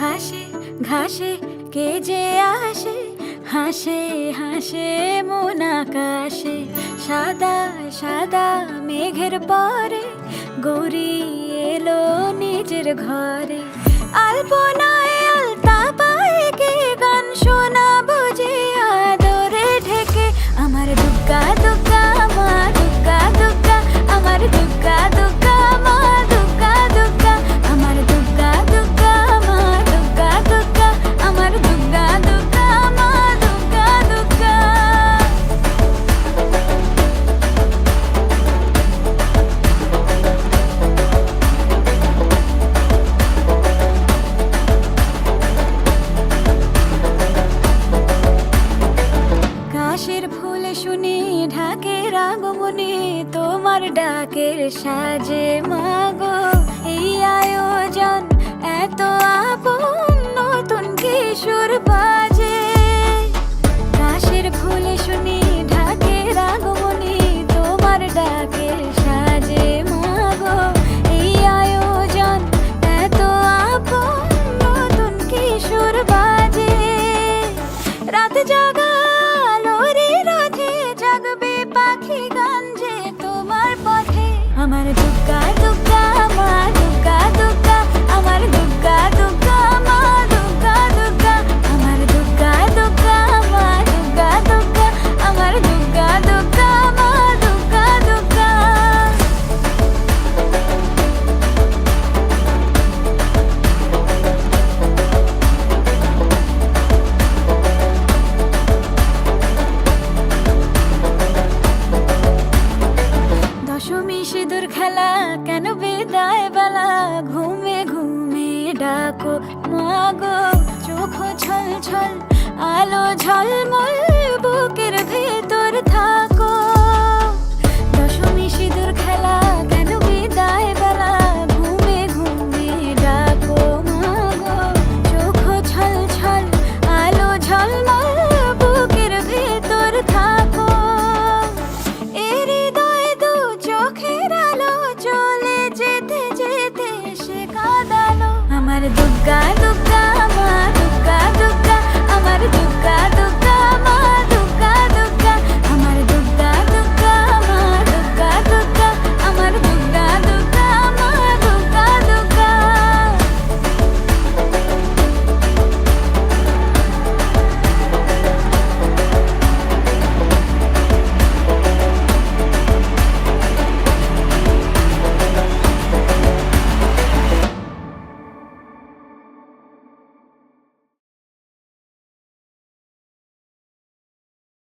ঘাসে ঘাসে কে যে আসে? হাসে হাসে মন আকাশে। সাদা সাদা মেঘের পরে গৌরী এলো নিজের ঘরে। আগমনে তোমার ডাকের সাজে মাগো। এই আয়োজন এত আপন, নতুন কিশোর বাজে। কাশের ফুল শুনি ঢাকের আগমনে তোমার ডাকের সাজে মাগো। এই আয়োজন এত আপন, নতুন কিশোর বাজে। রাত জাগালো আমার দুগ্গা ছল আলো ঝলমল, বুকের ভেতর থাকো। দশমী সিঁদুর খেলা, কেন বিদায় বেলা, ঘুমে ঘুমে ডাকো চোখ ছল ছল আলো ঝলমল, বুকের ভেতর থাকো। এ হৃদয় দু চোখের আলো, চলে যেতে যেতে সে কাঁদালো। আমার দুগ্গা দুগ্গা கருது